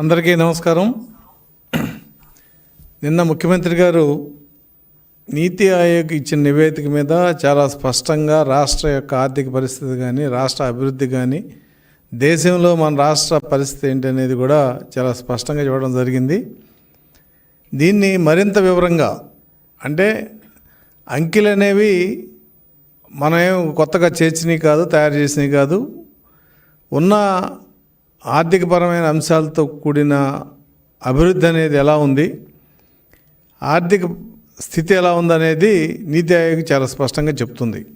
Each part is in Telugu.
అందరికీ నమస్కారం. నిన్న ముఖ్యమంత్రి గారు నీతి ఆయోగ్ ఇచ్చిన నివేదిక మీద చాలా స్పష్టంగా రాష్ట్ర యొక్క ఆర్థిక పరిస్థితి కానీ రాష్ట్ర అభివృద్ధి కానీ దేశంలో మన రాష్ట్ర పరిస్థితి ఏంటి అనేది కూడా చాలా స్పష్టంగా చూడడం జరిగింది. దీన్ని మరింత వివరంగా అంటే అంకెలు అనేవి మనం కొత్తగా చేర్చినవి కాదు తయారు చేసినవి కాదు. ఉన్న ఆర్థికపరమైన అంశాలతో కూడిన అభివృద్ధి అనేది ఎలా ఉంది? ఆర్థిక స్థితి ఎలా ఉందనేది నీతి ఆయోగ్ చాలా స్పష్టంగా చెప్తుంది.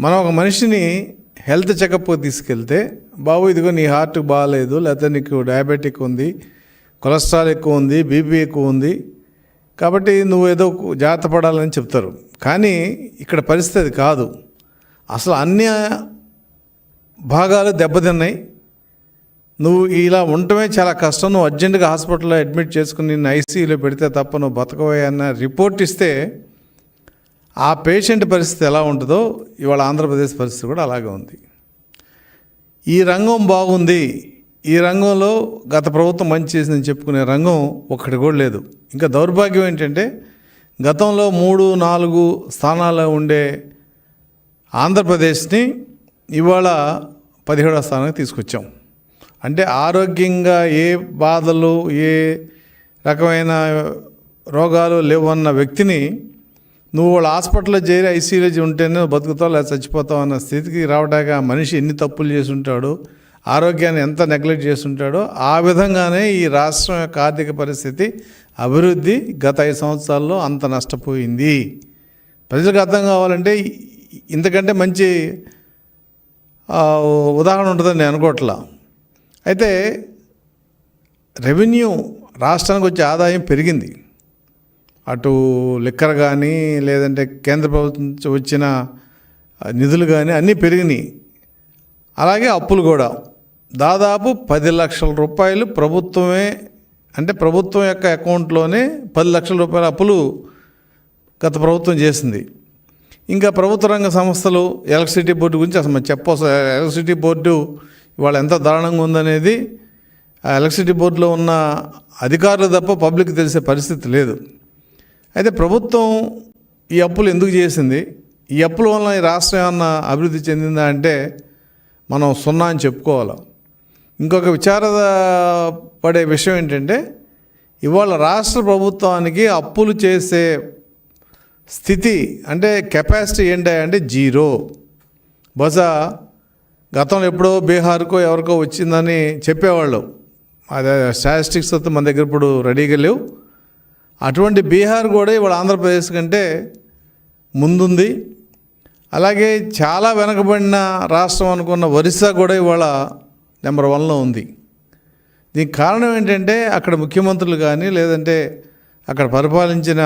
మనం ఒక మనిషిని హెల్త్ చెకప్ తీసుకెళ్తే బాబు ఇదిగో నీ హార్ట్ బాగాలేదు లేకపోతే నీకు డయాబెటిక్ ఉంది కొలెస్ట్రాల్ ఎక్కువ ఉంది బీపీ ఎక్కువ ఉంది కాబట్టి నువ్వు ఏదో జాగ్రత్త పడాలని చెప్తారు. కానీ ఇక్కడ పరిస్థితి కాదు. అసలు అన్ని భాగాలు దెబ్బతిన్నాయి. నువ్వు ఇలా ఉండటమే చాలా కష్టం. నువ్వు అర్జెంటుగా హాస్పిటల్లో అడ్మిట్ చేసుకుని నిన్ను ఐసీయూలో పెడితే తప్ప నువ్వు బతకవే అన్న రిపోర్ట్ ఇస్తే ఆ పేషెంట్ పరిస్థితి ఎలా ఉంటుందో ఇవాళ ఆంధ్రప్రదేశ్ పరిస్థితి కూడా అలాగే ఉంది. ఈ రంగం బాగుంది. ఈ రంగంలో గత ప్రభుత్వం మంచి చేసిందని చెప్పుకునే రంగం ఒక్కటి కూడా లేదు. ఇంకా దౌర్భాగ్యం ఏంటంటే గతంలో మూడు నాలుగు స్థానాల్లో ఉండే ఆంధ్రప్రదేశ్ని ఇవాళ పదిహేడవ స్థానానికి తీసుకొచ్చాం. అంటే ఆరోగ్యంగా ఏ బాధలు ఏ రకమైన రోగాలు లేవన్న వ్యక్తిని నువ్వు వాళ్ళ హాస్పిటల్లో చేరి ఐసీయూలో ఉంటేనే బతుకుతావు లేదా చచ్చిపోతావు అన్న స్థితికి రావడానికి ఆ మనిషి ఎన్ని తప్పులు చేసి ఆరోగ్యాన్ని ఎంత నెగ్లెక్ట్ చేస్తుంటాడో ఆ విధంగానే ఈ రాష్ట్రం యొక్క ఆర్థిక పరిస్థితి అభివృద్ధి గత ఐదు సంవత్సరాల్లో అంత నష్టపోయింది. ప్రజలకు అర్థం కావాలంటే ఇంతకంటే మంచి ఉదాహరణ ఉంటుందని నేను అనుకోవట్లా. అయితే రెవెన్యూ రాష్ట్రానికి వచ్చే ఆదాయం పెరిగింది. అటు లిక్కర్ కానీ లేదంటే కేంద్ర ప్రభుత్వం నుంచి వచ్చిన నిధులు కానీ అన్నీ పెరిగినాయి. అలాగే అప్పులు కూడా. దాదాపు పది లక్షల రూపాయలు ప్రభుత్వమే అంటే ప్రభుత్వం యొక్క అకౌంట్లోనే పది లక్షల రూపాయల అప్పులు గత ప్రభుత్వం చేసింది. ఇంకా ప్రభుత్వ రంగ సంస్థలు ఎలక్ట్రిసిటీ బోర్డు గురించి అసలు మనం ఎలక్ట్రిసిటీ బోర్డు ఇవాళ ఎంత దారుణంగా ఉందనేది ఆ ఎలక్ట్రిసిటీ బోర్డులో ఉన్న అధికారులు తప్ప పబ్లిక్ తెలిసే పరిస్థితి లేదు. అయితే ప్రభుత్వం ఈ అప్పులు ఎందుకు చేసింది? ఈ అప్పుల వల్ల ఈ రాష్ట్రం ఏమన్నా అభివృద్ధి చెందిందా అంటే మనం సున్నా అని చెప్పుకోవాలి. ఇంకొక విచార పడే విషయం ఏంటంటే ఇవాళ రాష్ట్ర ప్రభుత్వానికి అప్పులు చేసే స్థితి అంటే కెపాసిటీ ఏంటంటే జీరో. బహుశా గతంలో ఎప్పుడో బీహార్కో ఎవరికో వచ్చిందని చెప్పేవాళ్ళు. అదే స్టాటిస్టిక్స్ అయితే మన దగ్గర ఇప్పుడు రెడీగా లేవు. అటువంటి బీహార్ కూడా ఇవాళ ఆంధ్రప్రదేశ్ కంటే ముందుంది. అలాగే చాలా వెనకబడిన రాష్ట్రం అనుకున్న ఒరిస్సా కూడా ఇవాళ నెంబర్ వన్లో ఉంది. దీనికి కారణం ఏంటంటే అక్కడ ముఖ్యమంత్రులు కానీ లేదంటే అక్కడ పరిపాలించిన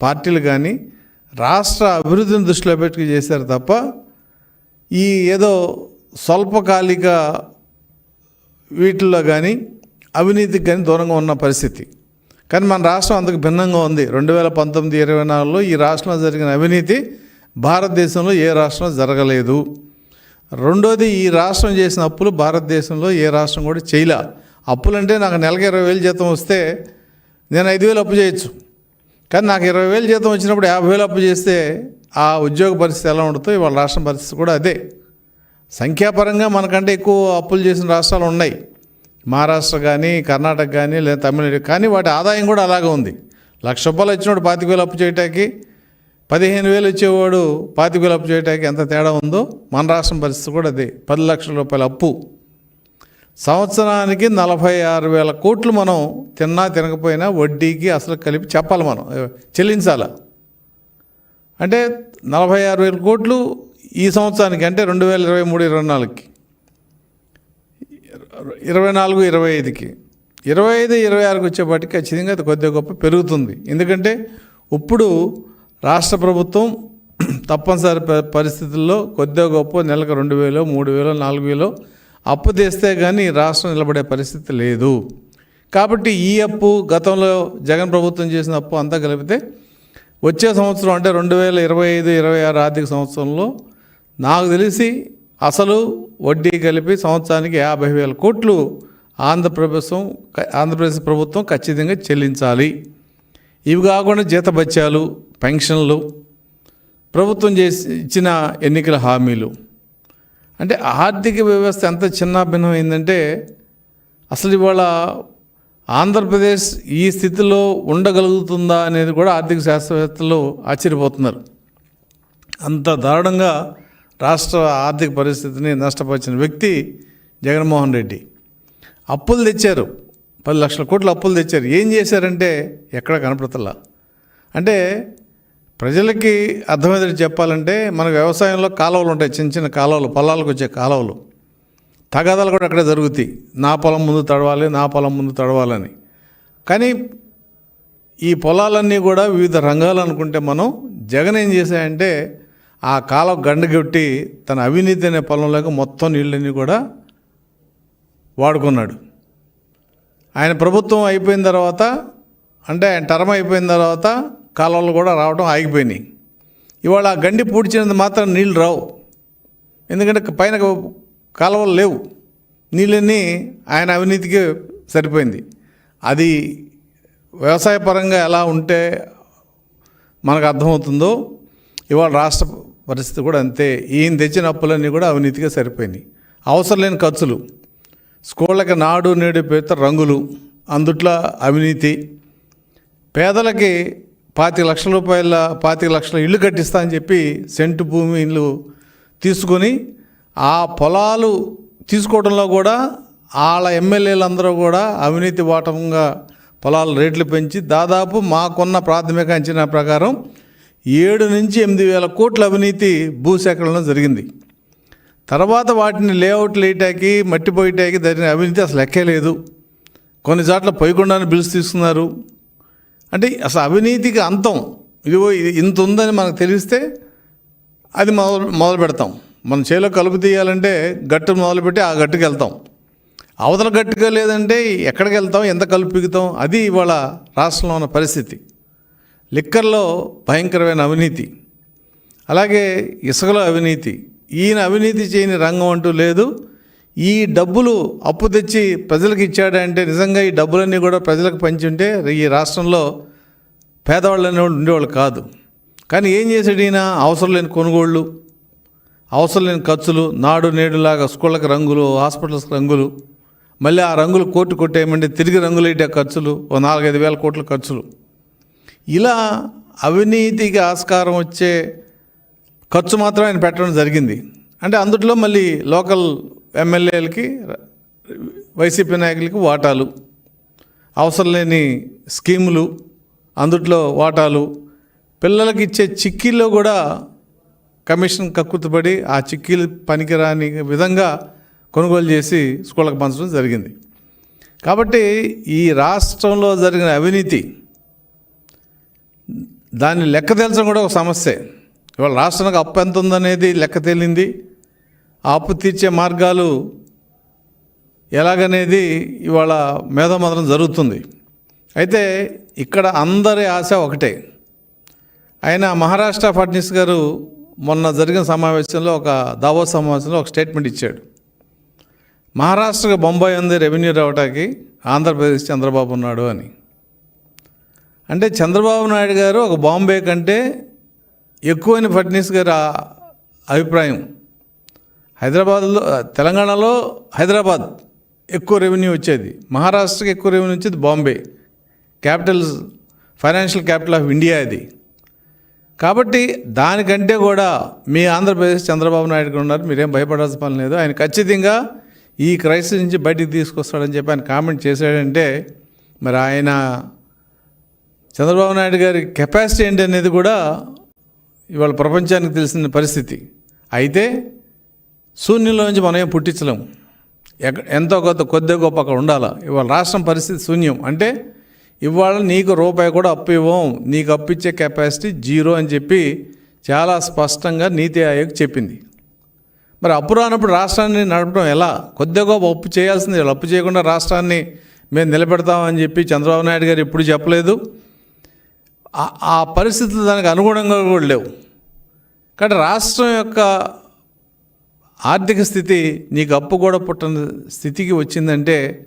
పార్టీలు కానీ రాష్ట్ర అభివృద్ధిని దృష్టిలో పెట్టుకు చేశారు తప్ప ఈ ఏదో స్వల్పకాలిక వీటిల్లో కానీ అవినీతికి కానీ దూరంగా ఉన్న పరిస్థితి. కానీ మన రాష్ట్రం అందుకు భిన్నంగా ఉంది. రెండు వేల పంతొమ్మిది ఇరవై నాలుగులో ఈ రాష్ట్రంలో జరిగిన అవినీతి భారతదేశంలో ఏ రాష్ట్రం జరగలేదు. రెండోది ఈ రాష్ట్రం చేసిన అప్పులు భారతదేశంలో ఏ రాష్ట్రం కూడా చేయలే. అప్పులంటే నాకు నెలకు ఇరవై వేలు జీతం వస్తే నేను ఐదు వేలు అప్పు చేయొచ్చు. కానీ నాకు ఇరవై వేలు జీతం వచ్చినప్పుడు యాభై వేలు అప్పు చేస్తే ఆ ఉద్యోగ పరిస్థితి ఎలా ఉంటుందో ఇవాళ రాష్ట్రం పరిస్థితి కూడా అదే. సంఖ్యాపరంగా మనకంటే ఎక్కువ అప్పులు చేసిన రాష్ట్రాలు ఉన్నాయి. మహారాష్ట్ర కానీ కర్ణాటక కానీ లేదా తమిళనాడు కానీ వాటి ఆదాయం కూడా అలాగే ఉంది. లక్ష రూపాయలు వచ్చినప్పుడు పాతిక వేలు అప్పు చేయటానికి పదిహేను వేలు వచ్చేవాడు పాతిక వేలు అప్పు చేయటానికి ఎంత తేడా ఉందో మన రాష్ట్రం పరిస్థితి కూడా అదే. పది లక్షల రూపాయల అప్పు. సంవత్సరానికి నలభై ఆరు వేల కోట్లు మనం తిన్నా తినకపోయినా వడ్డీకి అసలు కలిపి చెప్పాలి మనం. చెల్లించాలా? అంటే నలభై ఆరు వేల కోట్లు ఈ సంవత్సరానికి అంటే రెండు వేల ఇరవై మూడు ఇరవై నాలుగుకి. ఇరవై నాలుగు ఇరవై ఐదుకి. ఇరవై ఐదు ఇరవై ఆరుకి వచ్చేపాటికి ఖచ్చితంగా అది కొద్దిగా గొప్ప పెరుగుతుంది. ఎందుకంటే ఇప్పుడు రాష్ట్ర ప్రభుత్వం తప్పనిసరి ప- పరిస్థితుల్లో కొద్దిగా గొప్ప నెలకు రెండు వేలు మూడు వేలు నాలుగు వేలు అప్పు తెస్తే కానీ రాష్ట్రం నిలబడే పరిస్థితి లేదు. కాబట్టి ఈ అప్పు గతంలో జగన్ ప్రభుత్వం చేసిన అప్పు అంతా కలిపితే వచ్చే సంవత్సరం అంటే రెండు వేల ఇరవై ఐదు ఇరవై ఆరు ఆర్థిక సంవత్సరంలో నాకు తెలిసి అసలు వడ్డీ కలిపి సంవత్సరానికి యాభై వేల కోట్లు ఆంధ్రప్రదేశ్ ఆంధ్రప్రదేశ్ ప్రభుత్వం ఖచ్చితంగా చెల్లించాలి. ఇవి కాకుండా జీతభత్యాలు పెన్షన్లు ప్రభుత్వం చేసి ఇచ్చిన ఎన్నికల హామీలు. అంటే ఆర్థిక వ్యవస్థ ఎంత చిన్నాభిన్నమైందంటే అసలు ఇవాళ ఆంధ్రప్రదేశ్ ఈ స్థితిలో ఉండగలుగుతుందా అనేది కూడా ఆర్థిక శాస్త్రవేత్తలు ఆశ్చర్యపోతున్నారు. అంత దారుణంగా రాష్ట్ర ఆర్థిక పరిస్థితిని నష్టపరిచిన వ్యక్తి జగన్మోహన్ రెడ్డి. అప్పులు తెచ్చారు. పది లక్షల కోట్లు అప్పులు తెచ్చారు. ఏం చేశారంటే ఎక్కడ కనపడతలా? అంటే ప్రజలకి అర్థమయ్యేది చెప్పాలంటే మన వ్యవసాయంలో కాలువలు ఉంటాయి. చిన్న చిన్న కాలువలు పొలాలకు వచ్చే కాలువలు. తగాదాలు కూడా అక్కడే జరుగుతాయి. నా పొలం ముందు తడవాలి నా పొలం ముందు తడవాలని. కానీ ఈ పొలాలన్నీ కూడా వివిధ రంగాలు అనుకుంటే మనం జగన్ ఏం చేశాయంటే ఆ కాలం గండగొట్టి తన అవినీతి అనే పొలంలోకి మొత్తం నీళ్ళని కూడా వాడుకున్నాడు. ఆయన ప్రభుత్వం అయిపోయిన తర్వాత అంటే ఆయన టర్మ్ అయిపోయిన తర్వాత కాలువలు కూడా రావడం ఆగిపోయినాయి. ఇవాళ ఆ గండి పూడ్చినంత మాత్రం నీళ్ళు రావు. ఎందుకంటే పైన కాలువలు లేవు. నీళ్ళన్నీ ఆయన అవినీతికి సరిపోయింది. అది వ్యవసాయ పరంగా ఎలా ఉంటే మనకు అర్థమవుతుందో ఇవాళ రాష్ట్ర పరిస్థితి కూడా అంతే. ఈయన తెచ్చిన అప్పులన్నీ కూడా అవినీతిగా సరిపోయినాయి. అవసరం లేని ఖర్చులు స్కూళ్ళకి నాడు నేడు పేరుతో రంగులు అందుట్లో అవినీతి. పేదలకి పాతిక లక్షల రూపాయల పాతిక లక్షల ఇల్లు కట్టిస్తా అని చెప్పి సెంటు భూమి ఇల్లు తీసుకొని ఆ పొలాలు తీసుకోవడంలో కూడా వాళ్ళ ఎమ్మెల్యేలందరూ కూడా అవినీతి వాటంగా పొలాల రేట్లు పెంచి దాదాపు మాకున్న ప్రాథమిక అంచనా ప్రకారం ఏడు నుంచి ఎనిమిది వేల కోట్ల అవినీతి భూసేకరణ జరిగింది. తర్వాత వాటిని లేఅవుట్లు వేయటానికి మట్టి పోయటానికి జరిగిన అవినీతి అసలు లెక్కలేదు కొన్ని చోట్ల పోయకుండానే బిల్స్ తీసుకున్నారు. అంటే అసలు అవినీతికి అంతం. ఇదిగో ఇది ఇంత ఉందని మనకు తెలిస్తే అది మొదలు మొదలు పెడతాం. మన చేలో కలుపు తీయాలంటే గట్టు మొదలుపెట్టి ఆ గట్టుకు వెళ్తాం. అవతల గట్టుగా లేదంటే ఎక్కడికి వెళ్తాం ఎంత కలుపు పీకుతాం అది ఇవాళ రాష్ట్రంలో ఉన్న పరిస్థితి. లిక్కర్లో భయంకరమైన అవినీతి. అలాగే ఇసుకలో అవినీతి. ఈయన అవినీతి చేయని రంగం అంటూ లేదు. ఈ డబ్బులు అప్పు తెచ్చి ప్రజలకు ఇచ్చాడంటే నిజంగా ఈ డబ్బులన్నీ కూడా ప్రజలకు పంచి ఉంటే ఈ రాష్ట్రంలో పేదవాళ్ళు అనేవాళ్ళు ఉండేవాళ్ళు కాదు. కానీ ఏం చేశాడు ఈయన? అవసరం లేని కొనుగోళ్ళు అవసరం లేని ఖర్చులు నాడు నేడులాగా స్కూళ్ళకి రంగులు హాస్పిటల్స్కి రంగులు మళ్ళీ ఆ రంగులు కోర్టు కొట్టేయమంటే తిరిగి రంగులు వేయటే ఖర్చులు ఓ నాలుగైదు వేల కోట్ల ఖర్చులు. ఇలా అవినీతికి ఆస్కారం వచ్చే ఖర్చు మాత్రం ఆయన పెట్టడం జరిగింది. అంటే అందుట్లో మళ్ళీ లోకల్ ఎమ్మెల్యేలకి వైసీపీ నాయకులకి వాటాలు అవసరం లేని స్కీములు అందుట్లో వాటాలు పిల్లలకి ఇచ్చే చిక్కీల్లో కూడా కమిషన్ కక్కుతుపడి ఆ చిక్కీలు పనికిరాని విధంగా కొనుగోలు చేసి స్కూళ్ళకు పంచడం జరిగింది. కాబట్టి ఈ రాష్ట్రంలో జరిగిన అవినీతి దాన్ని లెక్క తేల్చడం కూడా ఒక సమస్యే. ఇవాళ రాష్ట్రానికి అప్పు ఎంత ఉందనేది లెక్క తేలింది. ఆ అప్పు తీర్చే మార్గాలు ఎలాగనేది ఇవాళ మేధోమదనం జరుగుతుంది. అయితే ఇక్కడ అందరి ఆశ ఒకటే. ఆయన మహారాష్ట్ర ఫడ్నీస్ గారు మొన్న జరిగిన సమావేశంలో ఒక దావో సమావేశంలో ఒక స్టేట్మెంట్ ఇచ్చాడు. మహారాష్ట్రకు బొంబాయి ఉంది రెవెన్యూ రావడానికి ఆంధ్రప్రదేశ్ చంద్రబాబు ఉన్నాడు అని. అంటే చంద్రబాబు నాయుడు గారు ఒక బాంబే కంటే ఎక్కువని ఫడ్నీస్ గారి అభిప్రాయం. హైదరాబాద్లో తెలంగాణలో హైదరాబాద్ ఎక్కువ రెవెన్యూ వచ్చేది. మహారాష్ట్రకి ఎక్కువ రెవెన్యూ వచ్చేది Bombay. Capital financial capital of India అది. కాబట్టి దానికంటే కూడా మీ ఆంధ్రప్రదేశ్ చంద్రబాబు నాయుడు ఉన్నారు. మీరేం భయపడాల్సిన పని లేదు. ఆయన ఖచ్చితంగా ఈ క్రైసిస్ నుంచి బయటికి తీసుకొస్తాడని చెప్పి ఆయన కామెంట్ చేశాడంటే మరి ఆయన చంద్రబాబు నాయుడు గారి కెపాసిటీ ఏంటి అనేది కూడా ఇవాళ ప్రపంచానికి తెలిసిన పరిస్థితి. అయితే శూన్యంలో నుంచి మనం ఏం పుట్టించలేము. ఎక్క ఎంతో కొద్ది కొద్ది గొప్ప అక్కడ ఉండాలి? ఇవాళ రాష్ట్రం పరిస్థితి శూన్యం. అంటే ఇవాళ నీకు రూపాయి కూడా అప్పు ఇవ్వం. నీకు అప్పిచ్చే కెపాసిటీ జీరో అని చెప్పి చాలా స్పష్టంగా నీతి ఆయోగ్ చెప్పింది. మరి అప్పు రానప్పుడు రాష్ట్రాన్ని నడపడం ఎలా? కొద్దిగా గొప్ప అప్పు చేయాల్సింది. అప్పు చేయకుండా రాష్ట్రాన్ని మేము నిలబెడతామని చెప్పి చంద్రబాబు నాయుడు గారు ఎప్పుడు చెప్పలేదు. ఆ- ఆ పరిస్థితులు దానికి అనుగుణంగా కూడా లేవు. కాబట్టి రాష్ట్రం యొక్క ఆర్థిక స్థితి నీకు అప్పు కూడా పుట్టని స్థితికి వచ్చిందంటే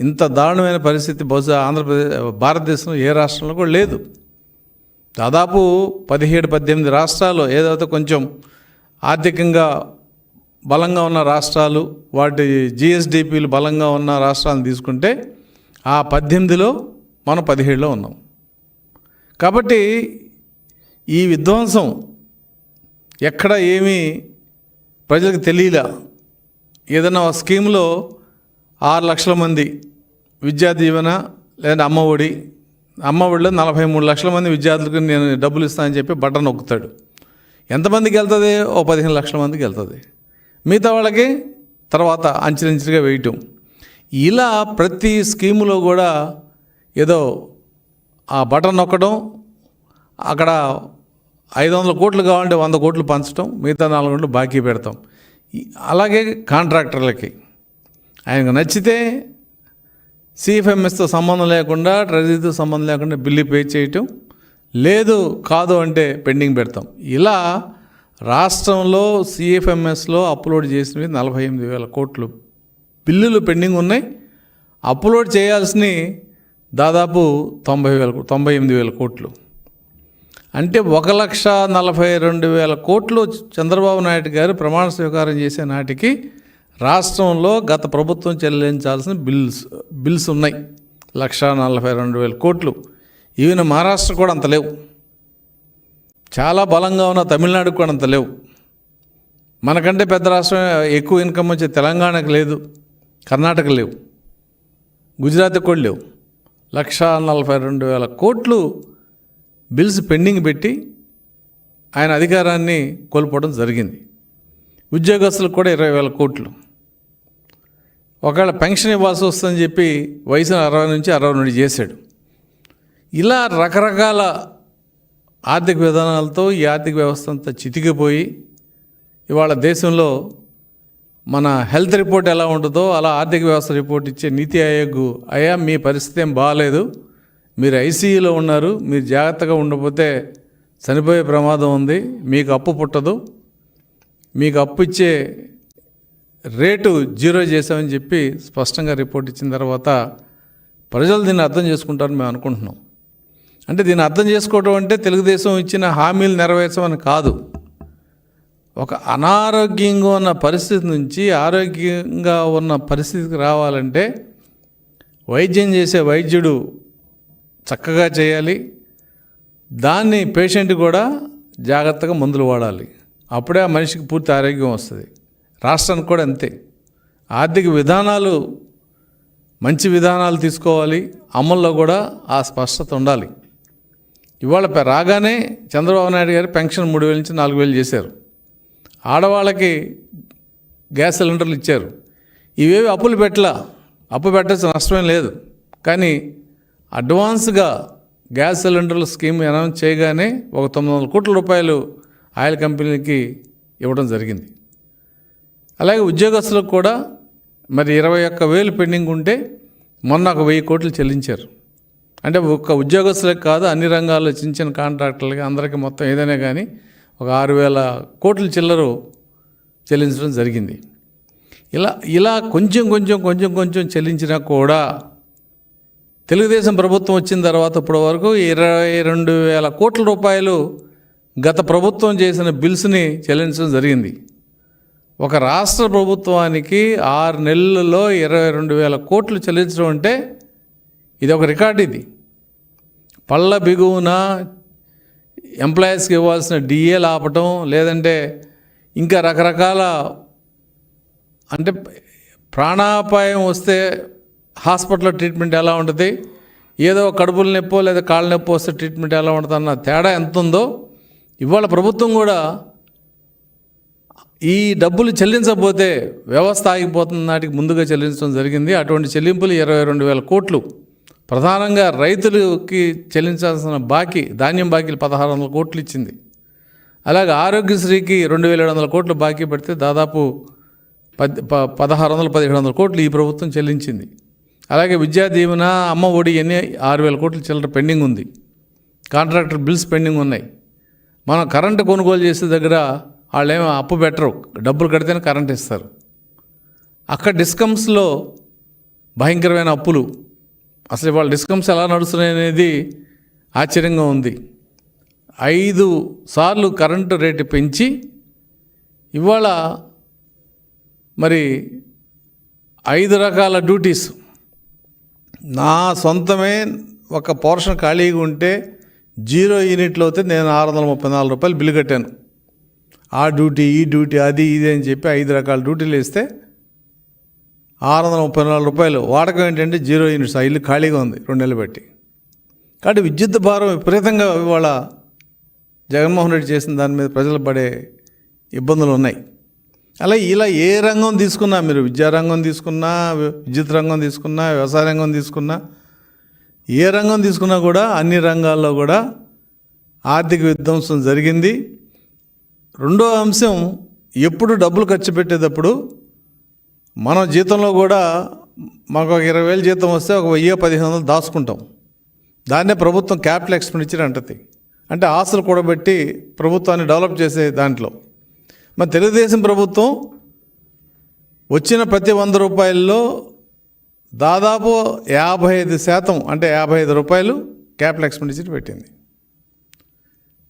ఇంత దారుణమైన పరిస్థితి బహుశా ఆంధ్రప్రదేశ్ భారతదేశంలో ఏ రాష్ట్రంలో కూడా లేదు. దాదాపు పదిహేడు పద్దెనిమిది రాష్ట్రాలు ఏదైతే కొంచెం ఆర్థికంగా బలంగా ఉన్న రాష్ట్రాలు వాటి జిఎస్డిపిలు బలంగా ఉన్న రాష్ట్రాలను తీసుకుంటే ఆ పద్దెనిమిదిలో మనం పదిహేడులో ఉన్నాం. కాబట్టి ఈ విధ్వంసం ఎక్కడ ఏమీ ప్రజలకు తెలియలా. ఏదైనా ఒక స్కీమ్లో ఆరు లక్షల మంది విద్యా దీవెన లేదా అమ్మ ఒడి. అమ్మ ఒడిలో నలభై మూడు లక్షల మంది విద్యార్థులకు నేను డబ్బులు ఇస్తానని చెప్పి బటన్ నొక్కుతాడు. ఎంతమందికి వెళ్తుంది? ఓ పదిహేను లక్షల మందికి వెళ్తుంది. మిగతా వాళ్ళకి తర్వాత అంచెలంచెలుగా వేయటం. ఇలా ప్రతి స్కీములో కూడా ఏదో ఆ బటన్ నొక్కడం అక్కడ ఐదు వందల కోట్లు కావాలంటే వంద కోట్లు పంచడం మిగతా నాలుగు కోట్లు బాకీ పెడతాం. అలాగే కాంట్రాక్టర్లకి. ఆయనకు నచ్చితే సిఎఫ్ఎంఎస్తో సంబంధం లేకుండా ట్రెజరీతో సంబంధం లేకుండా బిల్లు పే చేయటం. లేదు కాదు అంటే పెండింగ్ పెడతాం. ఇలా రాష్ట్రంలో సిఎఫ్ఎంఎస్లో అప్లోడ్ చేసినవి నలభై ఎనిమిది వేల కోట్లు బిల్లులు పెండింగ్ ఉన్నాయి. అప్లోడ్ చేయాల్సినవి దాదాపు తొంభై వేల తొంభై ఎనిమిది వేల కోట్లు. అంటే ఒక లక్ష నలభై రెండు వేల కోట్లు చంద్రబాబు నాయుడు గారు ప్రమాణ స్వీకారం చేసే నాటికి రాష్ట్రంలో గత ప్రభుత్వం చెల్లించాల్సిన బిల్స్ బిల్స్ ఉన్నాయి. లక్ష నలభై రెండు వేల కోట్లు. ఈవెన్ మహారాష్ట్ర కూడా అంత లేవు. చాలా బలంగా ఉన్న తమిళనాడు కూడా అంత లేవు. మనకంటే పెద్ద రాష్ట్రం ఎక్కువ ఇన్కమ్ వచ్చే తెలంగాణకు లేదు. కర్ణాటక లేవు. గుజరాత్ కూడా లేవు. లక్ష నలభై రెండు వేల కోట్లు బిల్స్ పెండింగ్ పెట్టి ఆయన అధికారాన్ని కోల్పోవడం జరిగింది. ఉద్యోగస్తులకు కూడా ఇరవై వేల కోట్లు. ఒకవేళ పెన్షన్ ఇవ్వాల్సి వస్తుందని చెప్పి వయసును అరవై నుంచి అరవై నుండి చేశాడు. ఇలా రకరకాల ఆర్థిక విధానాలతో ఈ ఆర్థిక వ్యవస్థ అంతా చితికిపోయి ఇవాళ దేశంలో మన హెల్త్ రిపోర్ట్ ఎలా ఉంటుందో అలా ఆర్థిక వ్యవస్థ రిపోర్ట్ ఇచ్చే నీతి ఆయోగ్ అయ్యా మీ పరిస్థితి ఏం బాగాలేదు మీరు ఐసీయూలో ఉన్నారు మీరు జాగ్రత్తగా ఉండకపోతే చనిపోయే ప్రమాదం ఉంది మీకు అప్పు పుట్టదు. మీకు అప్పు ఇచ్చే రేటు జీరో చేసామని చెప్పి స్పష్టంగా రిపోర్ట్ ఇచ్చిన తర్వాత ప్రజలు దీన్ని అర్థం చేసుకుంటారని మేము అనుకుంటున్నాం. అంటే దీన్ని అర్థం చేసుకోవడం అంటే తెలుగుదేశం ఇచ్చిన హామీలు నెరవేర్చమని కాదు. ఒక అనారోగ్యంగా ఉన్న పరిస్థితి నుంచి ఆరోగ్యంగా ఉన్న పరిస్థితికి రావాలంటే వైద్యం చేసే వైద్యుడు చక్కగా చేయాలి. దాన్ని పేషెంట్ కూడా జాగ్రత్తగా మందులు వాడాలి. అప్పుడే ఆ మనిషికి పూర్తి ఆరోగ్యం వస్తుంది. రాష్ట్రానికి కూడా అంతే. ఆర్థిక విధానాలు మంచి విధానాలు తీసుకోవాలి అమల్లో కూడా ఆ స్పష్టత ఉండాలి. ఇవాళ రాగానే చంద్రబాబు నాయుడు గారు పెన్షన్ మూడు వేల నుంచి నాలుగు వేలు చేశారు. ఆడవాళ్ళకి గ్యాస్ సిలిండర్లు ఇచ్చారు. ఇవేవి అప్పులు పెట్టలా? అప్పు పెట్టచ్చు నష్టమేం లేదు. కానీ అడ్వాన్స్గా గ్యాస్ సిలిండర్ల స్కీమ్ అనౌన్స్ చేయగానే ఒక తొమ్మిది వందల కోట్ల రూపాయలు ఆయిల్ కంపెనీకి ఇవ్వడం జరిగింది. అలాగే ఉద్యోగస్తులకు కూడా మరి ఇరవై ఒక్క వేలు పెండింగ్ ఉంటే మొన్న ఒక వెయ్యి కోట్లు చెల్లించారు. అంటే ఒక్క ఉద్యోగస్తులకు కాదు అన్ని రంగాల్లో చిన్న చిన్న కాంట్రాక్టర్లకి అందరికీ మొత్తం ఏదైనా కానీ ఒక ఆరు వేల కోట్లు చిల్లరు చెల్లించడం జరిగింది. ఇలా ఇలా కొంచెం కొంచెం కొంచెం కొంచెం చెల్లించినా కూడా తెలుగుదేశం ప్రభుత్వం వచ్చిన తర్వాత ఇప్పటి వరకు ఇరవై రెండు వేల కోట్ల రూపాయలు గత ప్రభుత్వం చేసిన బిల్స్ని చెల్లించడం జరిగింది. ఒక రాష్ట్ర ప్రభుత్వానికి ఆరు నెలల్లో ఇరవై రెండు వేల కోట్లు చెల్లించడం అంటే ఇది ఒక రికార్డు ఇది. పళ్ళ బిగువున ఎంప్లాయీస్కి ఇవ్వాల్సిన డిఏలు ఆపటం లేదంటే ఇంకా రకరకాల అంటే ప్రాణాపాయం వస్తే హాస్పిటల్లో ట్రీట్మెంట్ ఎలా ఉంటుంది? ఏదో కడుపుల నొప్పో లేదా కాళ్ళ నొప్పి వస్తే ట్రీట్మెంట్ ఎలా ఉంటుంది అన్న తేడా ఎంత ఉందో ఇవాళ ప్రభుత్వం కూడా ఈ డబ్బులు చెల్లించకపోతే వ్యవస్థ ఆగిపోతున్న నాటికి ముందుగా చెల్లించడం జరిగింది. అటువంటి చెల్లింపులు ఇరవై రెండు వేల కోట్లు. ప్రధానంగా రైతులకి చెల్లించాల్సిన బాకీ ధాన్యం బాకీలు పదహారు వందల కోట్లు ఇచ్చింది. అలాగే ఆరోగ్యశ్రీకి రెండు వేల ఏడు వందల కోట్లు బాకీ పెడితే దాదాపు పద్ ప పదహారు వందల పదిహేడు వందల కోట్లు ఈ ప్రభుత్వం చెల్లించింది. అలాగే విద్యా దీవెన అమ్మ ఒడి అన్నీ ఆరు వేల కోట్లు చిల్లర పెండింగ్ ఉంది. కాంట్రాక్టర్ బిల్స్ పెండింగ్ ఉన్నాయి. మనం కరెంటు కొనుగోలు చేసే దగ్గర వాళ్ళు ఏమో అప్పు పెట్టరు. డబ్బులు కడితేనే కరెంట్ ఇస్తారు. అక్కడ డిస్కమ్స్లో భయంకరమైన అప్పులు. అసలు ఇవాళ డిస్కమ్స్ ఎలా నడుస్తున్నాయి అనేది ఆశ్చర్యంగా ఉంది. ఐదు సార్లు కరెంటు రేటు పెంచి ఇవాళ మరి ఐదు రకాల డ్యూటీస్. నా సొంతమే ఒక పోర్షన్ ఖాళీగా ఉంటే జీరో యూనిట్లో అయితే నేను ఆరు వందల ముప్పై నాలుగు రూపాయలు బిల్లు కట్టాను. ఆ డ్యూటీ ఈ డ్యూటీ అది ఇది అని చెప్పి ఐదు రకాల డ్యూటీలు వేస్తే ఆరు వందల ముప్పై నాలుగు రూపాయలు. వాడకం ఏంటంటే జీరో యూనిట్స్. ఆ ఇల్లు ఖాళీగా ఉంది రెండు నెలలు పెట్టి. కాబట్టి విద్యుత్ భారం విపరీతంగా ఇవాళ జగన్మోహన్ రెడ్డి చేసిన దాని మీద ప్రజలు పడే ఇబ్బందులు ఉన్నాయి. అలా ఇలా ఏ రంగం తీసుకున్నా మీరు విద్యారంగం తీసుకున్నా విద్యుత్ రంగం తీసుకున్నా వ్యవసాయ రంగం తీసుకున్నా ఏ రంగం తీసుకున్నా కూడా అన్ని రంగాల్లో కూడా ఆర్థిక విధ్వంసం జరిగింది. రెండో అంశం ఎప్పుడు డబ్బులు ఖర్చు పెట్టేటప్పుడు మన జీతంలో కూడా మాకు ఒక ఇరవై వేలు జీతం వస్తే ఒక వెయ్యి పదిహేను వందలు దాచుకుంటాం. దాన్నే ప్రభుత్వం క్యాపిటల్ ఎక్స్పెండిచర్ అంటది. అంటే ఆస్తులు కూడబెట్టి ప్రభుత్వాన్ని డెవలప్ చేసే దాంట్లో. మన తెలుగుదేశం ప్రభుత్వం వచ్చిన ప్రతి వంద రూపాయల్లో దాదాపు యాభై ఐదు శాతం అంటే యాభై ఐదు రూపాయలు క్యాపిటల్ ఎక్స్పెండిచర్ పెట్టింది.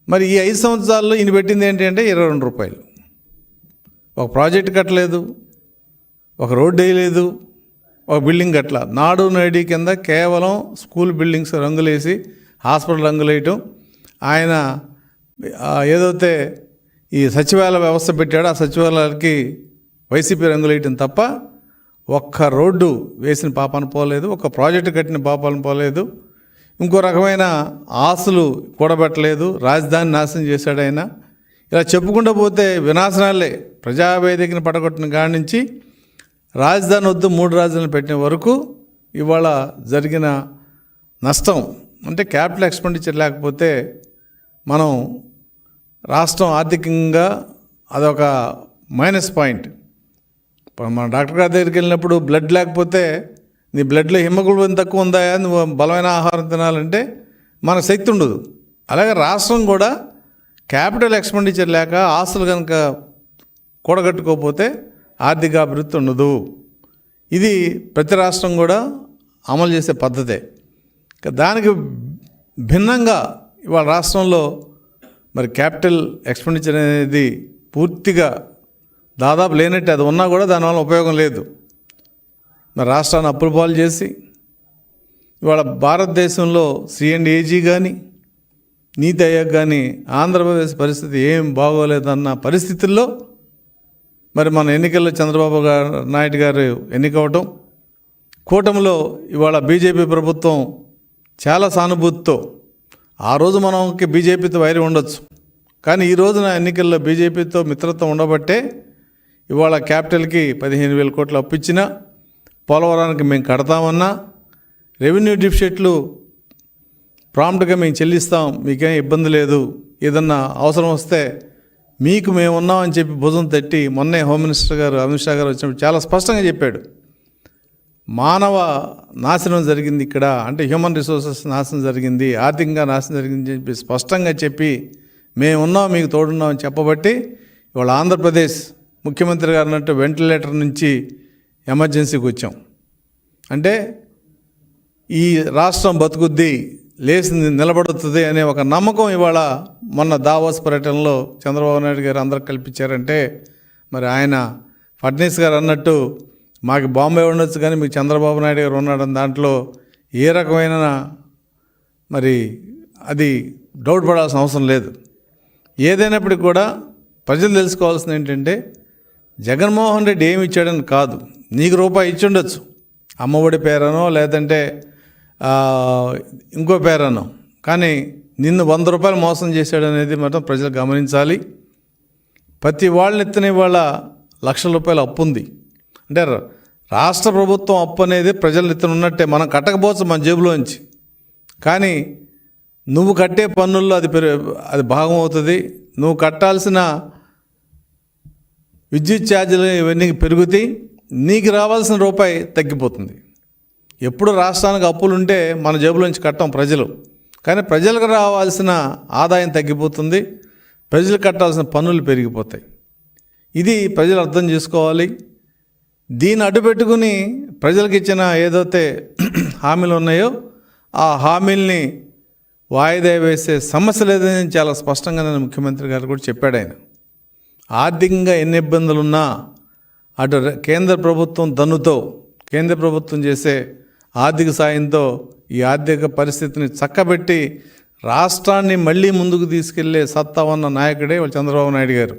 మరి ఈ ఐదు సంవత్సరాల్లో ఈయన పెట్టింది ఏంటి అంటే ఇరవై రెండు రూపాయలు. ఒక ప్రాజెక్ట్ కట్టలేదు ఒక రోడ్డు వేయలేదు ఒక బిల్డింగ్ కట్టల. నాడు నేడి కింద కేవలం స్కూల్ బిల్డింగ్స్ రంగులేసి హాస్పిటల్ రంగులు వేయటం ఆయన ఏదైతే ఈ సచివాలయ వ్యవస్థ పెట్టాడో ఆ సచివాలయాలకి వైసీపీ రంగులు వేయటం తప్ప ఒక్క రోడ్డు వేసిన పాపాన పోలేదు ఒక ప్రాజెక్టు కట్టిన పాపాలను పోలేదు ఇంకో రకమైన ఆస్తులు కూడబెట్టలేదు. రాజధాని నాశనం చేశాడు ఆయన. ఇలా చెప్పుకుంటూ పోతే వినాశనాలే. ప్రజావేదికను పడగొట్టిన కాడి నుంచి రాజధాని వద్దు మూడు రాజధానులు పెట్టిన వరకు ఇవాళ జరిగిన నష్టం. అంటే క్యాపిటల్ ఎక్స్పెండిచర్ లేకపోతే మనం రాష్ట్రం ఆర్థికంగా అదొక మైనస్ పాయింట్. మన డాక్టర్ గారి దగ్గరికి వెళ్ళినప్పుడు బ్లడ్ లేకపోతే నీ బ్లడ్లో హిమోగ్లోబిన్ తక్కువ ఉందా నువ్వు బలమైన ఆహారం తినాలంటే మన శక్తి ఉండదు. అలాగే రాష్ట్రం కూడా క్యాపిటల్ ఎక్స్పెండిచర్ లేక ఆస్తులు కనుక కూడగట్టుకోకపోతే ఆర్థిక అభివృద్ధి ఉండదు. ఇది ప్రతి రాష్ట్రం కూడా అమలు చేసే పద్ధతే. దానికి భిన్నంగా ఇవాళ రాష్ట్రంలో మరి క్యాపిటల్ ఎక్స్పెండిచర్ అనేది పూర్తిగా దాదాపు లేనట్టు. అది ఉన్నా కూడా దానివల్ల ఉపయోగం లేదు. మరి రాష్ట్రాన్ని అప్రూవాలు పాలు చేసి ఇవాళ భారతదేశంలో సిఎండ్ఏజీ కానీ నీతి ఆయోగ్ కానీ ఆంధ్రప్రదేశ్ పరిస్థితి ఏం బాగోలేదన్న పరిస్థితుల్లో మరి మన ఎన్నికల్లో చంద్రబాబు గారు నాయుడు గారు ఎన్నికవటం కూటమిలో ఇవాళ బీజేపీ ప్రభుత్వం చాలా సానుభూతితో ఆ రోజు మనకి బీజేపీతో వైరం ఉండొచ్చు. కానీ ఈ రోజున ఎన్నికల్లో బీజేపీతో మిత్రత్వం ఉండబట్టే ఇవాళ క్యాపిటల్కి పదిహేను వేల కోట్లు అప్పిచ్చినా పోలవరానికి మేము కడతామన్నా రెవెన్యూ డిఫిషిట్లు ప్రాంప్ట్గా మేము చెల్లిస్తాం మీకేం ఇబ్బంది లేదు ఏదన్నా అవసరం వస్తే మీకు మేము ఉన్నామని చెప్పి భుజం తట్టి మొన్నే హోమ్ మినిస్టర్ గారు అమిత్ షా గారు వచ్చినప్పుడు చాలా స్పష్టంగా చెప్పాడు. మానవ నాశనం జరిగింది ఇక్కడ అంటే హ్యూమన్ రిసోర్సెస్ నాశనం జరిగింది ఆర్థికంగా నాశనం జరిగింది అని చెప్పి స్పష్టంగా చెప్పి మేము ఉన్నాం మీకు తోడున్నామని చెప్పబట్టి ఇవాళ ఆంధ్రప్రదేశ్ ముఖ్యమంత్రి గారు అన్నట్టు వెంటిలేటర్ నుంచి ఎమర్జెన్సీకి వచ్చాం. అంటే ఈ రాష్ట్రం బతుకుద్ది లేచింది నిలబడుతుంది అనే ఒక నమ్మకం ఇవాళ మొన్న దావోస్ పర్యటనలో చంద్రబాబు నాయుడు గారు అందరు కల్పించారంటే మరి ఆయన ఫడ్నీస్ గారు అన్నట్టు మాకు బాంబే ఉండొచ్చు కానీ మీకు చంద్రబాబు నాయుడు గారు ఉన్నాడని దాంట్లో ఏ రకమైన మరి అది డౌట్ పడాల్సిన అవసరం లేదు. ఏదైనప్పటికీ కూడా ప్రజలు తెలుసుకోవాల్సింది ఏంటంటే జగన్మోహన్ రెడ్డి ఏమి ఇచ్చాడని కాదు. నీకు రూపాయి ఇచ్చి ఉండొచ్చు అమ్మఒడి పేరనో లేదంటే ఇంకో పేరనో. కానీ నిన్ను వంద రూపాయలు మోసం చేశాడు అనేది మాత్రం ప్రజలు గమనించాలి. ప్రతి వాళ్ళని ఎత్తిన ఇవాళ లక్షల రూపాయల అప్పు ఉంది అంటే రాష్ట్ర ప్రభుత్వం అప్పు అనేది ప్రజల ఎత్తున ఉన్నట్టే. మనం కట్టకపోవచ్చు మన జేబులోంచి. కానీ నువ్వు కట్టే పన్నుల్లో అది పెరు అది భాగం అవుతుంది. నువ్వు కట్టాల్సిన విద్యుత్ ఛార్జీలు ఇవన్నీ పెరుగుతాయి. నీకు రావాల్సిన రూపాయి తగ్గిపోతుంది. ఎప్పుడు రాష్ట్రానికి అప్పులు ఉంటే మన జేబులోంచి కట్టం ప్రజలు. కానీ ప్రజలకు రావాల్సిన ఆదాయం తగ్గిపోతుంది ప్రజలు కట్టాల్సిన పన్నులు పెరిగిపోతాయి. ఇది ప్రజలు అర్థం చేసుకోవాలి. దీన్ని అడ్డుపెట్టుకుని ప్రజలకు ఇచ్చిన ఏదైతే హామీలు ఉన్నాయో ఆ హామీల్ని వాయిదా వేసే సమస్య లేదని చాలా స్పష్టంగా నేను ముఖ్యమంత్రి గారు కూడా చెప్పాడు ఆయన. ఆర్థికంగా ఎన్ని ఇబ్బందులు ఉన్నా అటు కేంద్ర ప్రభుత్వం దన్నుతో కేంద్ర ప్రభుత్వం చేసే ఆర్థిక సాయంతో ఈ ఆర్థిక పరిస్థితిని చక్కబెట్టి రాష్ట్రాన్ని మళ్ళీ ముందుకు తీసుకెళ్ళే సత్తా ఉన్న నాయకుడే వాళ్ళు చంద్రబాబు నాయుడు గారు.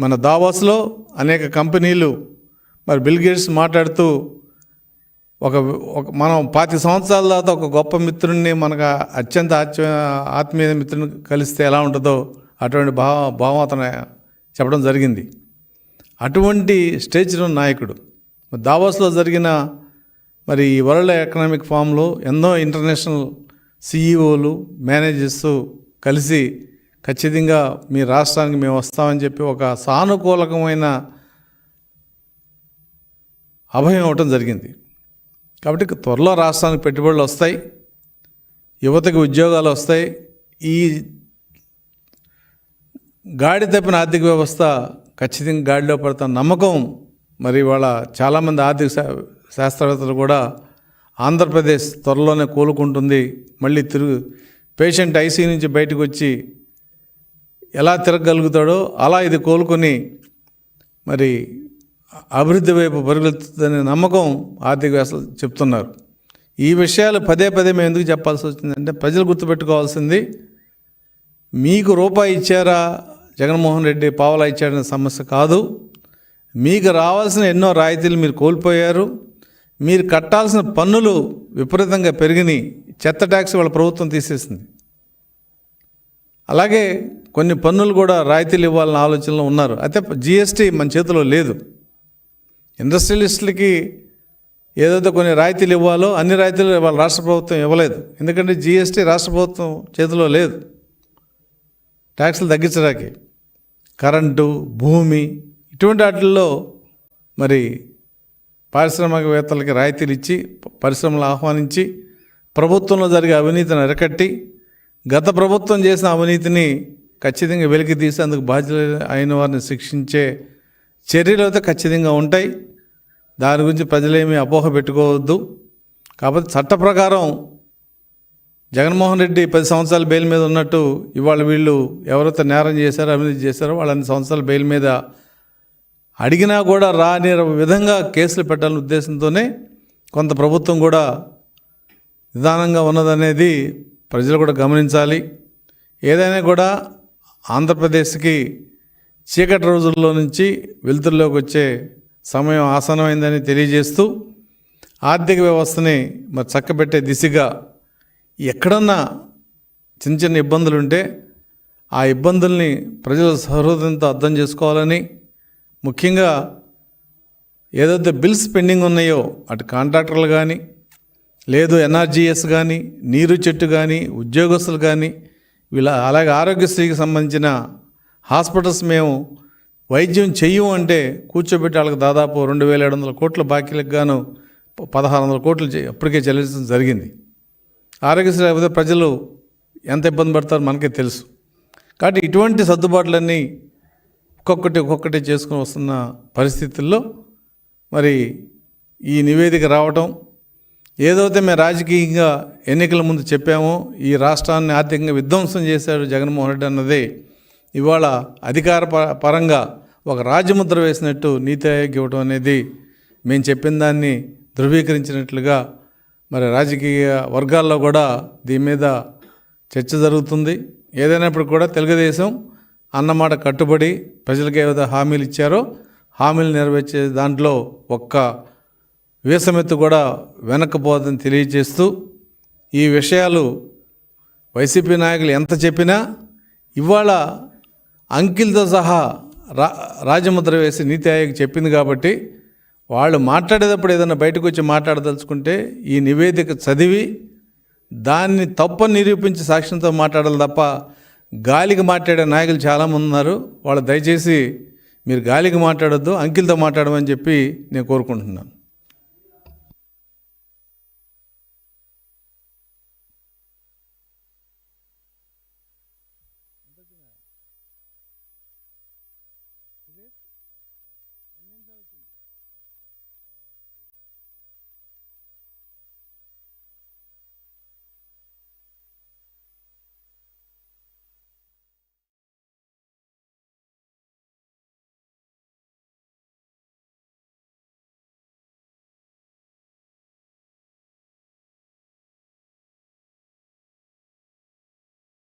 మన దావాస్లో అనేక కంపెనీలు మరి బిల్ గేట్స్ మాట్లాడుతూ ఒక ఒక మనం పాతి సంవత్సరాల తర్వాత ఒక గొప్ప మిత్రుడిని మనకు అత్యంత ఆత్మ ఆత్మీయ మిత్రుని కలిస్తే ఎలా ఉంటుందో అటువంటి భావ భావం అతను చెప్పడం జరిగింది. అటువంటి స్టేజ్లో నాయకుడు. దావోస్లో జరిగిన మరి ఈ వరల్డ్ ఎకనామిక్ ఫామ్లో ఎన్నో ఇంటర్నేషనల్ సిఈఓలు మేనేజర్స్ కలిసి ఖచ్చితంగా మీ రాష్ట్రానికి మేము వస్తామని చెప్పి ఒక సానుకూలకమైన అభయం ఇవ్వటం జరిగింది. కాబట్టి త్వరలో రాష్ట్రానికి పెట్టుబడులు వస్తాయి యువతకి ఉద్యోగాలు వస్తాయి ఈ గాడి తప్పిన ఆర్థిక వ్యవస్థ ఖచ్చితంగా గాడిలో పడుతున్న నమ్మకం. మరి ఇవాళ చాలామంది ఆర్థిక శా- శాస్త్రవేత్తలు కూడా ఆంధ్రప్రదేశ్ త్వరలోనే కోలుకుంటుంది. మళ్ళీ తిరుగు పేషెంట్ ఐసీ నుంచి బయటకు వచ్చి ఎలా తిరగగలుగుతాడో అలా ఇది కోలుకొని మరి అభివృద్ధి వైపు పరుగులుతుందనే నమ్మకం ఆర్థిక వ్యవస్థలు చెప్తున్నారు. ఈ విషయాలు పదే పదే మేము ఎందుకు చెప్పాల్సి వచ్చిందంటే ప్రజలు గుర్తుపెట్టుకోవాల్సింది మీకు రూపాయి ఇచ్చారా జగన్మోహన్ రెడ్డి పావలా ఇచ్చాడనే సమస్య కాదు. మీకు రావాల్సిన ఎన్నో రాయితీలు మీరు కోల్పోయారు. మీరు కట్టాల్సిన పన్నులు విపరీతంగా పెరిగినాయి చెత్త ట్యాక్స్ వాళ్ళ ప్రభుత్వం తీసేసింది. అలాగే కొన్ని పన్నులు కూడా రాయితీలు ఇవ్వాలన్న ఆలోచనలో ఉన్నారు. అయితే జిఎస్టీ మన చేతిలో లేదు. ఇండస్ట్రియలిస్టులకి ఏదైతే కొన్ని రాయితీలు ఇవ్వాలో అన్ని రాయితీలు వాళ్ళ రాష్ట్ర ప్రభుత్వం ఇవ్వలేదు. ఎందుకంటే జిఎస్టీ రాష్ట్ర ప్రభుత్వం చేతిలో లేదు. ట్యాక్సులు తగ్గించడానికి కరెంటు భూమి ఇటువంటి వాటిల్లో మరి పారిశ్రామికవేత్తలకి రాయితీలు ఇచ్చి పరిశ్రమలు ఆహ్వానించి ప్రభుత్వంలో జరిగే అవినీతిని అరికట్టి గత ప్రభుత్వం చేసిన అవినీతిని ఖచ్చితంగా వెలికి తీసేందుకు బాధ్యత అయిన వారిని శిక్షించే చర్యలు అయితే ఖచ్చితంగా ఉంటాయి. దాని గురించి ప్రజలేమీ అపోహ పెట్టుకోవద్దు. కాబట్టి చట్ట ప్రకారం జగన్మోహన్ రెడ్డి పది సంవత్సరాల బెయిల్ మీద ఉన్నట్టు ఇవాళ వీళ్ళు ఎవరైతే నేరం చేశారో అవినీతి చేశారో వాళ్ళని సంవత్సరాల బెయిల్ మీద అడిగినా కూడా రాని విధంగా కేసులు పెట్టాలనే ఉద్దేశంతోనే కొంత ప్రభుత్వం కూడా నిదానంగా ఉన్నదనేది ప్రజలు కూడా గమనించాలి. ఏదైనా కూడా ఆంధ్రప్రదేశ్కి చీకటి రోజుల్లో నుంచి వెలుతురులోకి వచ్చే సమయం ఆసనమైందని తెలియజేస్తూ ఆర్థిక వ్యవస్థని మరి చక్కబెట్టే దిశగా ఎక్కడన్నా చిన్న చిన్న ఇబ్బందులు ఉంటే ఆ ఇబ్బందుల్ని ప్రజలు సహృదయంతో అర్థం చేసుకోవాలని ముఖ్యంగా ఏదైతే బిల్స్ పెండింగ్ ఉన్నాయో అటు కాంట్రాక్టర్లు కానీ లేదు ఎన్ఆర్జీఎస్ కానీ నీరు చెట్టు కానీ ఉద్యోగస్తులు కానీ వీళ్ళ అలాగే ఆరోగ్యశ్రీకి సంబంధించిన హాస్పిటల్స్ మేము వైద్యం చెయ్యం అంటే కూర్చోబెట్టి వాళ్ళకి దాదాపు రెండు వేల ఏడు వందల కోట్ల బాకీలకు గాను పదహారు వందల కోట్లు చె- అప్పటికే చెల్లించడం జరిగింది. ఆరోగ్యశ్రీ లేకపోతే ప్రజలు ఎంత ఇబ్బంది పడతారో మనకే తెలుసు. కాబట్టి ఇటువంటి సర్దుబాట్లన్నీ ఒక్కొక్కటి ఒక్కొక్కటి చేసుకుని వస్తున్న పరిస్థితుల్లో మరి ఈ నివేదిక రావటం ఏదైతే మేము రాజకీయంగా ఎన్నికల ముందు చెప్పామో ఈ రాష్ట్రాన్ని ఆర్థికంగా విధ్వంసం చేశాడు జగన్మోహన్ రెడ్డి అన్నదే ఇవాళ అధికార ప- పరంగా ఒక రాజముద్ర వేసినట్టు నీతి ఆయోగ్ ఇవ్వడం అనేది మేము చెప్పిన దాన్ని ధృవీకరించినట్లుగా మరి రాజకీయ వర్గాల్లో కూడా దీని మీద చర్చ జరుగుతుంది. ఏదైనప్పుడు కూడా తెలుగుదేశం అన్నమాట కట్టుబడి ప్రజలకు ఏదైతే హామీలు ఇచ్చారో హామీలు నెరవేర్చే దాంట్లో ఒక్క వీసమెత్తు కూడా వెనక్కపోదని తెలియజేస్తూ ఈ విషయాలు వైసీపీ నాయకులు ఎంత చెప్పినా ఇవాళ అంకిల్తో సహా రా రాజముద్ర వేసి నీతి ఆయోగ్ చెప్పింది కాబట్టి వాళ్ళు మాట్లాడేటప్పుడు ఏదైనా బయటకు వచ్చి మాట్లాడదలుచుకుంటే ఈ నివేదిక చదివి దాన్ని తప్పని నిరూపించి సాక్ష్యంతో మాట్లాడాలి తప్ప గాలికి మాట్లాడే నాయకులు చాలామంది ఉన్నారు. వాళ్ళు దయచేసి మీరు గాలికి మాట్లాడొద్దు అంకిల్తో మాట్లాడమని చెప్పి నేను కోరుకుంటున్నాను.